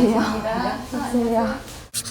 안녕하세요. 안녕하세요.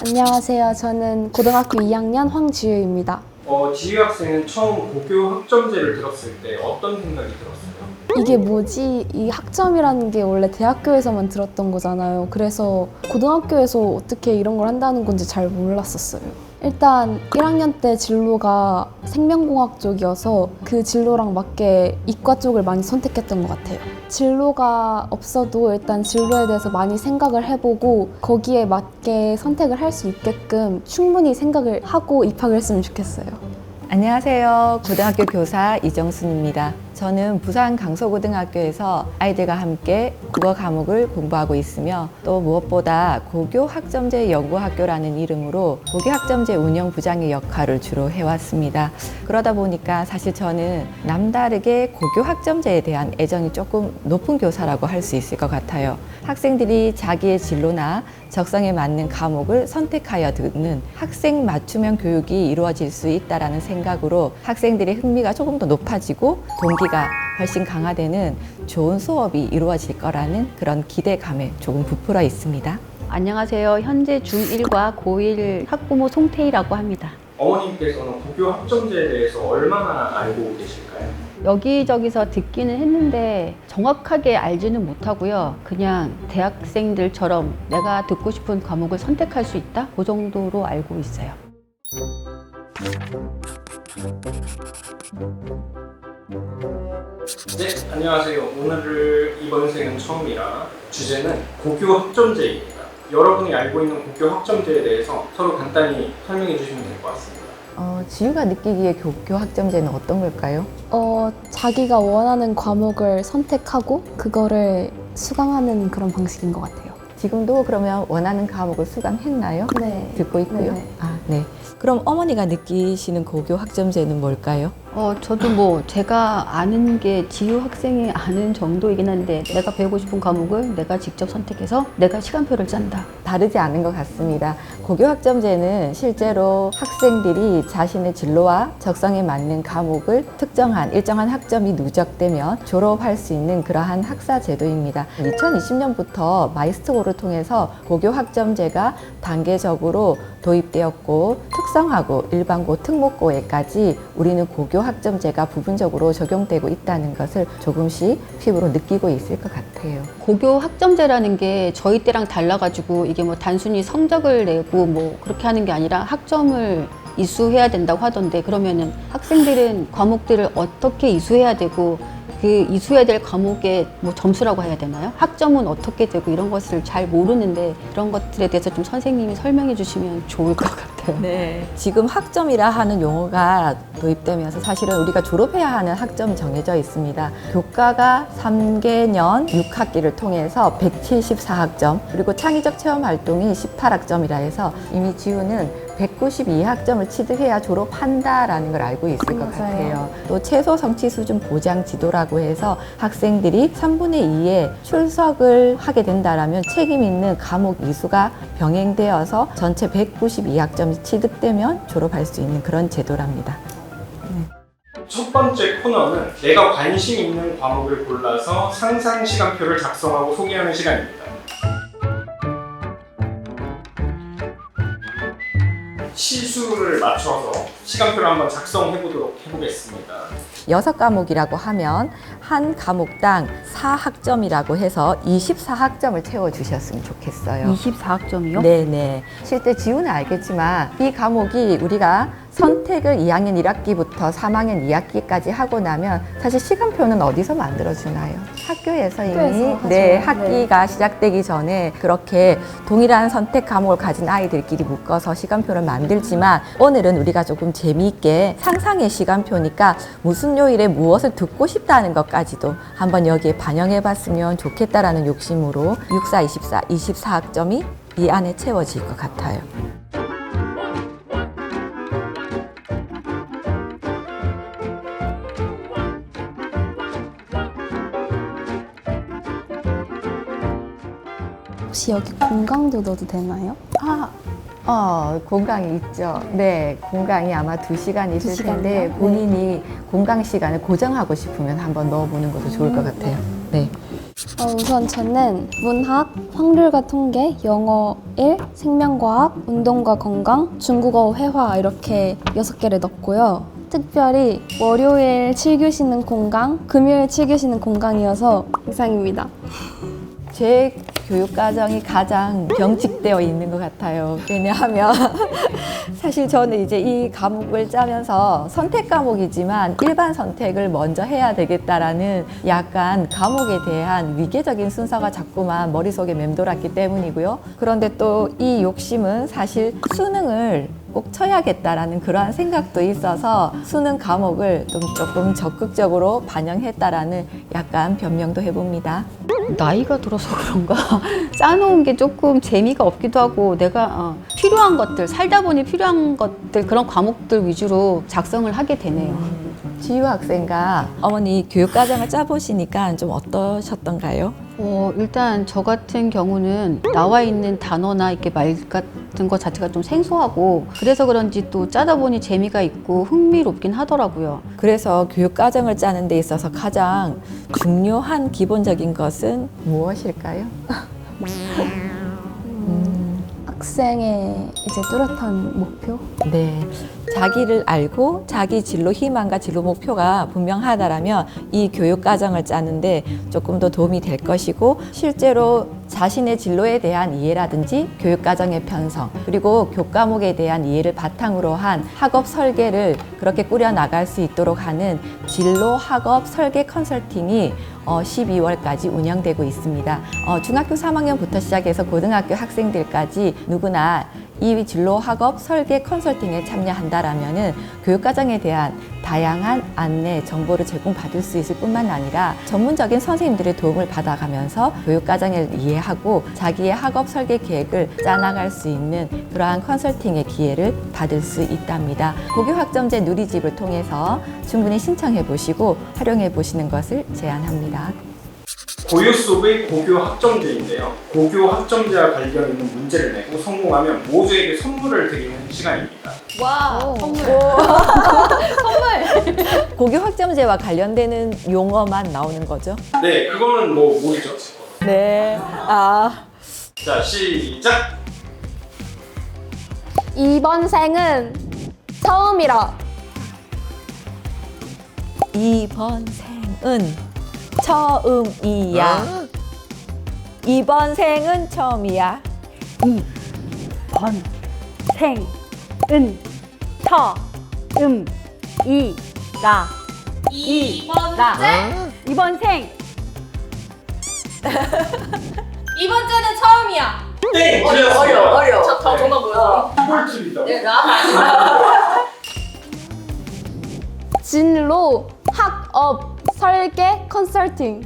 안녕하세요. 저는 고등학교 2학년 황지유입니다. 어, 지유 학생은 처음 고교 학점제를 들었을 때 어떤 생각이 들었어요? 이게 뭐지? 이 학점이라는 게 원래 대학교에서만 들었던 거잖아요. 그래서 고등학교에서 어떻게 이런 걸 한다는 건지 잘 몰랐었어요. 일단 1학년 때 진로가 생명공학 쪽이어서 그 진로랑 맞게 이과 쪽을 많이 선택했던 것 같아요. 진로가 없어도 일단 진로에 대해서 많이 생각을 해보고 거기에 맞게 선택을 할 수 있게끔 충분히 생각을 하고 입학을 했으면 좋겠어요. 안녕하세요. 고등학교 교사 이정순입니다. 저는 부산 강서고등학교에서 아이들과 함께 국어 과목을 공부하고 있으며 또 무엇보다 고교 학점제 연구학교라는 이름으로 고교 학점제 운영 부장의 역할을 주로 해왔습니다. 그러다 보니까 사실 저는 남다르게 고교 학점제에 대한 애정이 조금 높은 교사라고 할 수 있을 것 같아요. 학생들이 자기의 진로나 적성에 맞는 과목을 선택하여 듣는 학생 맞춤형 교육이 이루어질 수 있다라는 생각으로 학생들의 흥미가 조금 더 높아지고 동기가 훨씬 강화되는 좋은 수업이 이루어질 거라는 그런 기대감에 조금 부풀어 있습니다. 안녕하세요. 현재 중1과 고1 학부모 송태희라고 합니다. 어머님께서는 고교 학점제에 대해서 얼마나 알고 계실까요? 여기저기서 듣기는 했는데 정확하게 알지는 못하고요. 그냥 대학생들처럼 내가 듣고 싶은 과목을 선택할 수 있다? 그 정도로 알고 있어요. 네, 안녕하세요. 오늘을 이번 생은 처음이라 주제는 고교 학점제입니다. 여러분이 알고 있는 고교 학점제에 대해서 서로 간단히 설명해 주시면 될 것 같습니다. 어, 지유가 느끼기에 고교 학점제는 어떤 걸까요? 어, 자기가 원하는 과목을 선택하고 그거를 수강하는 그런 방식인 것 같아요. 지금도 그러면 원하는 과목을 수강했나요? 네. 듣고 있고요. 네네. 아, 네. 그럼 어머니가 느끼시는 고교 학점제는 뭘까요? 어, 저도 뭐 제가 아는 게 지유 학생이 아는 정도이긴 한데 내가 배우고 싶은 과목을 내가 직접 선택해서 내가 시간표를 짠다. 다르지 않은 것 같습니다. 고교 학점제는 실제로 학생들이 자신의 진로와 적성에 맞는 과목을 특정한 일정한 학점이 누적되면 졸업할 수 있는 그러한 학사 제도입니다. 2020년부터 마이스트고를 통해서 고교 학점제가 단계적으로 도입되었고 특성하고 일반고 특목고에까지 우리는 고교 학점제가 부분적으로 적용되고 있다는 것을 조금씩 피부로 느끼고 있을 것 같아요. 고교 학점제라는 게 저희 때랑 달라가지고 이게 뭐 단순히 성적을 내고 뭐 그렇게 하는 게 아니라 학점을 이수해야 된다고 하던데 그러면은 학생들은 과목들을 어떻게 이수해야 되고 그 이수해야 될 과목의 뭐 점수라고 해야 되나요? 학점은 어떻게 되고 이런 것을 잘 모르는데 그런 것들에 대해서 좀 선생님이 설명해 주시면 좋을 것 같아요. 네. 지금 학점이라 하는 용어가 도입되면서 사실은 우리가 졸업해야 하는 학점이 정해져 있습니다. 교과가 3개년 6학기를 통해서 174학점, 그리고 창의적 체험 활동이 18학점이라 해서 이미 지우는 192학점을 취득해야 졸업한다라는 걸 알고 있을 것 맞아요. 같아요. 또 최소 성취 수준 보장 지도라고 해서 학생들이 3분의 2의 출석을 하게 된다라면 책임 있는 과목 이수가 병행되어서 전체 192학점이 취득되면 졸업할 수 있는 그런 제도랍니다. 첫 번째 코너는 내가 관심 있는 과목을 골라서 상상 시간표를 작성하고 소개하는 시간입니다. 시수를 맞춰서 시간표를 한번 작성해 보도록 해보겠습니다. 여섯 과목이라고 하면 한 과목당 4학점이라고 해서 24학점을 채워 주셨으면 좋겠어요. 24학점이요? 네네. 실제 지우는 알겠지만 이 과목이 우리가 선택을 2학년 1학기부터 3학년 2학기까지 하고 나면 사실 시간표는 어디서 만들어주나요? 학교에서 이미 학교에서 하죠. 네 네. 학기가 시작되기 전에 그렇게 동일한 선택 과목을 가진 아이들끼리 묶어서 시간표를 만들지만 오늘은 우리가 조금 재미있게 상상의 시간표니까 무슨 요일에 무엇을 듣고 싶다는 것까지도 한번 여기에 반영해 봤으면 좋겠다라는 욕심으로 64, 24, 24학점이 이 안에 채워질 것 같아요. 혹시 여기 공강도 넣어도 되나요? 아, 어, 공강이 있죠. 네, 공강이 아마 두 시간 있을 두 시간이요? 텐데 네. 본인이 공강 시간을 고정하고 싶으면 한번 넣어보는 것도 좋을 것 음, 같아요. 네. 어, 우선 저는 문학, 확률과 통계, 영어 1, 생명과학, 운동과 건강, 중국어 회화 이렇게 6개를 넣었고요. 특별히 월요일 7교시는 공강, 금요일 7교시는 공강이어서 이상입니다. 제 교육 과정이 가장 병직되어 있는 것 같아요. 왜냐하면 사실 저는 이제 이 과목을 짜면서 선택 과목이지만 일반 선택을 먼저 해야 되겠다라는 약간 과목에 대한 위계적인 순서가 자꾸만 머릿속에 맴돌았기 때문이고요. 그런데 또 이 욕심은 사실 수능을 꼭 쳐야겠다라는 그러한 생각도 있어서 수능 과목을 좀 조금 적극적으로 반영했다라는 약간 변명도 해봅니다. 나이가 들어서 그런가 짜놓은 게 조금 재미가 없기도 하고 내가 어, 필요한 것들 살다 보니 필요한 것들 그런 과목들 위주로 작성을 하게 되네요. 지유 학생과 어머니 교육 과정을 짜보시니까 좀 어떠셨던가요? 어, 일단 저 같은 경우는 나와 있는 단어나 이렇게 말 같은 것 자체가 좀 생소하고 그래서 그런지 또 짜다 보니 재미가 있고 흥미롭긴 하더라고요. 그래서 교육 과정을 짜는 데 있어서 가장 중요한 기본적인 것은 무엇일까요? 학생의 이제 뚜렷한 목표? 네. 자기를 알고 자기 진로 희망과 진로 목표가 분명하다라면 이 교육 과정을 짜는데 조금 더 도움이 될 것이고 실제로 자신의 진로에 대한 이해라든지 교육 과정의 편성 그리고 교과목에 대한 이해를 바탕으로 한 학업 설계를 그렇게 꾸려 나갈 수 있도록 하는 진로 학업 설계 컨설팅이 어, 12월까지 운영되고 있습니다. 어, 중학교 3학년부터 시작해서 고등학교 학생들까지 누구나 이 진로 학업 설계 컨설팅에 참여한다라면은 교육 과정에 대한 다양한 안내 정보를 제공받을 수 있을 뿐만 아니라 전문적인 선생님들의 도움을 받아가면서 교육 과정을 이해하고 자기의 학업 설계 계획을 짜나갈 수 있는 그러한 컨설팅의 기회를 받을 수 있답니다. 고교 학점제 누리집을 통해서 충분히 신청해 보시고 활용해 보시는 것을 제안합니다. 고유 속의 고교 학점제인데요. 고교 학점제와 관련 있는 문제를 내고 성공하면 모두에게 선물을 드리는 시간입니다. 와 선물. 고교 학점제와 관련되는 용어만 나오는 거죠? 네, 그거는 뭐 모르죠. 네. 아. 자, 시작. 이번 생은 처음이라. 이번 생은 처음이야. 이번 생은 처음이야. 번, 생, 은, 처, 음, 이, 라. 이번 생. 이번 생. 이번째는 처음이야. 네, 어려, 어려, 어려. 저, 저 정답 뭐였어? 꿀팁이다. 진로, 학업, 설계, 컨설팅.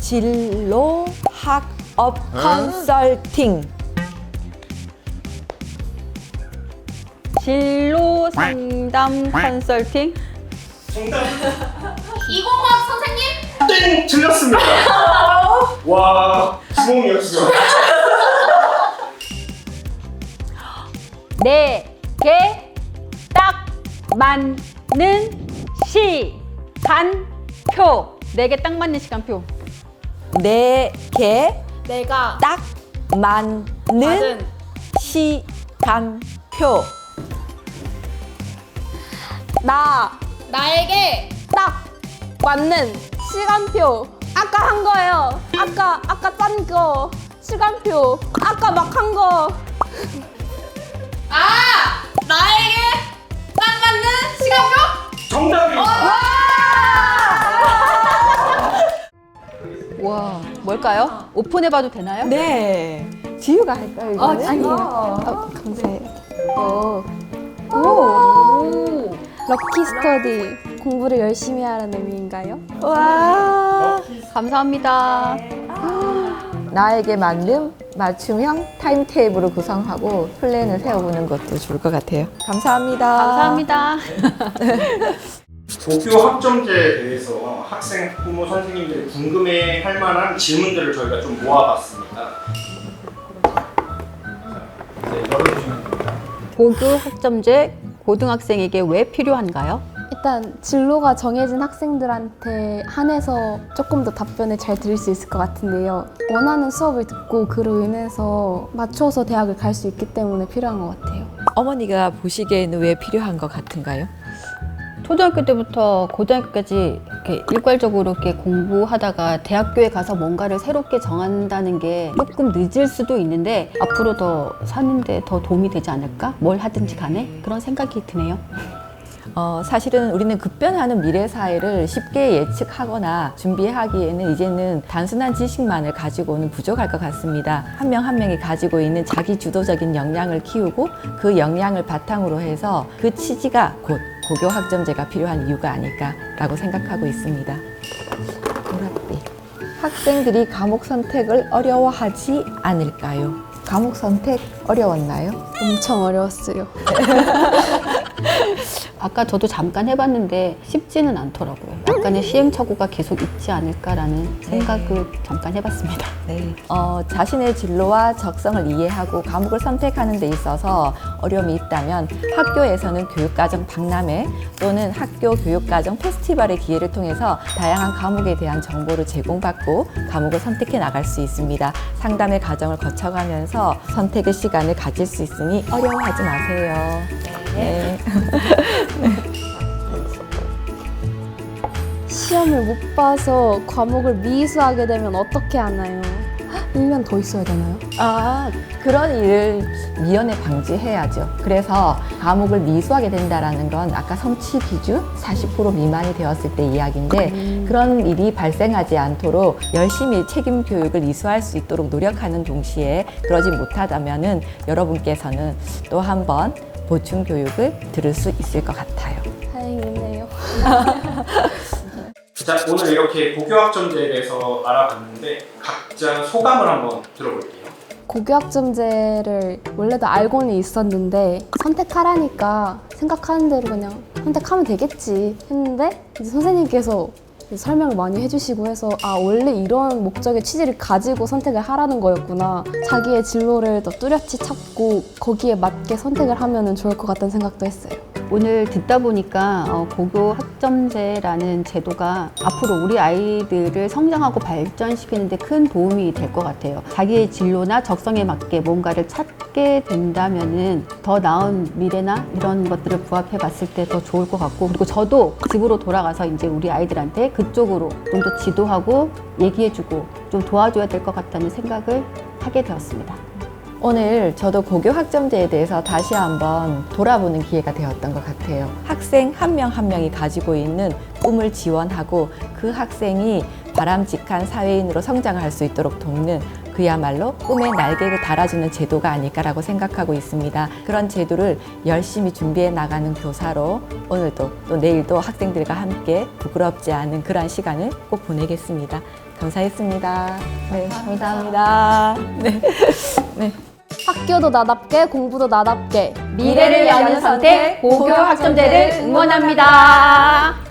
진로 학업 컨설팅. 진로 상담 컨설팅. 정답. 이공학 선생님? 땡! 틀렸습니다. 와, 주몽이었어. 네 개, 딱, 맞는, 시간표. 네개딱 맞는 시간표. 네개딱 내가 맞는 맞은 시간표. 나, 나에게 딱 맞는 시간표. 아까 한 거예요. 아까 아까 짠 거. 시간표. 아까 막 한 거. 아 나에게 딱 맞는 시간표? 정답입니다. 와 뭘까요? 오픈해봐도 되나요? 네. 지유가 할까요? 이거는? 아니에요. 아, 감사해요. 오. 오. 럭키 스터디. 공부를 열심히 하라는 의미인가요? 와. 감사합니다. 나에게 맞는 맞춤형 타임테이블을 구성하고 플랜을 세워보는 것도 좋을 것 같아요. 감사합니다. 감사합니다. 고교 학점제에 대해서 학생, 학부모, 선생님들이 궁금해할 만한 질문들을 저희가 좀 모아봤습니다. 자, 네, 열어주시면 됩니다. 고교 학점제 고등학생에게 왜 필요한가요? 일단 진로가 정해진 학생들한테 한해서 조금 더 답변을 잘 드릴 수 있을 것 같은데요. 원하는 수업을 듣고 그로 인해서 맞춰서 대학을 갈 수 있기 때문에 필요한 것 같아요. 어머니가 보시기에는 왜 필요한 것 같은가요? 초등학교 때부터 고등학교까지 이렇게 일괄적으로 이렇게 공부하다가 대학교에 가서 뭔가를 새롭게 정한다는 게 조금 늦을 수도 있는데 앞으로 더 사는데 더 도움이 되지 않을까? 뭘 하든지 간에 그런 생각이 드네요. 어, 사실은 우리는 급변하는 미래 사회를 쉽게 예측하거나 준비하기에는 이제는 단순한 지식만을 가지고는 부족할 것 같습니다. 한명한 명이 가지고 있는 자기 주도적인 역량을 키우고 그 역량을 바탕으로 해서 그 취지가 곧 고교 학점제가 필요한 이유가 아닐까라고 생각하고 있습니다. 보랏빛. 학생들이 과목 선택을 어려워하지 않을까요? 과목 선택 어려웠나요? 엄청 어려웠어요. 아까 저도 잠깐 해봤는데 쉽지는 않더라고요. 약간의 시행착오가 계속 있지 않을까라는 생각을 잠깐 해봤습니다. 네. 어, 자신의 진로와 적성을 이해하고 과목을 선택하는 데 있어서 어려움이 있다면 학교에서는 교육과정 박람회 또는 학교 교육과정 페스티벌의 기회를 통해서 다양한 과목에 대한 정보를 제공받고 과목을 선택해 나갈 수 있습니다. 상담의 과정을 거쳐가면서 선택의 시간을 가질 수 있으니 어려워하지 마세요. 네. 시험을 못 봐서 과목을 미수하게 되면 어떻게 하나요? 1년 더 있어야 되나요? 아, 그런 일을 미연에 방지해야죠. 그래서 과목을 미수하게 된다라는 건 아까 성취 기준 40% 미만이 되었을 때 이야기인데 그런 일이 발생하지 않도록 열심히 책임 교육을 이수할 수 있도록 노력하는 동시에 그러지 못하다면은 여러분께서는 또 한 번 보충 교육을 들을 수 있을 것 같아요. 다행이네요. 자, 오늘 이렇게 고교 학점제에 대해서 알아봤는데 각자 소감을 한번 들어볼게요. 고교학점제를 원래도 알고는 있었는데 선택하라니까 생각하는 대로 그냥 선택하면 되겠지 했는데 이제 선생님께서 설명을 많이 해주시고 해서 아 원래 이런 목적의 취지를 가지고 선택을 하라는 거였구나 자기의 진로를 더 뚜렷이 찾고 거기에 맞게 선택을 하면 좋을 것 같다는 생각도 했어요 오늘 듣다 보니까 어, 고교 학점제라는 제도가 앞으로 우리 아이들을 성장하고 발전시키는 데 큰 도움이 될 것 같아요. 자기의 진로나 적성에 맞게 뭔가를 찾게 된다면은 더 나은 미래나 이런 것들을 부합해 봤을 때 더 좋을 것 같고 그리고 저도 집으로 돌아가서 이제 우리 아이들한테 그쪽으로 좀 더 지도하고 얘기해주고 좀 도와줘야 될 것 같다는 생각을 하게 되었습니다. 오늘 저도 고교 학점제에 대해서 다시 한번 돌아보는 기회가 되었던 것 같아요. 학생 한명한 명이 가지고 있는 꿈을 지원하고 그 학생이 바람직한 사회인으로 성장할 수 있도록 돕는 그야말로 꿈의 날개를 달아주는 제도가 아닐까라고 생각하고 있습니다. 그런 제도를 열심히 준비해 나가는 교사로 오늘도 또 내일도 학생들과 함께 부끄럽지 않은 그러한 시간을 꼭 보내겠습니다. 감사했습니다. 네, 감사합니다. 네. 네. 학교도 나답게 공부도 나답게 미래를 여는 선택 고교 학점제를 응원합니다.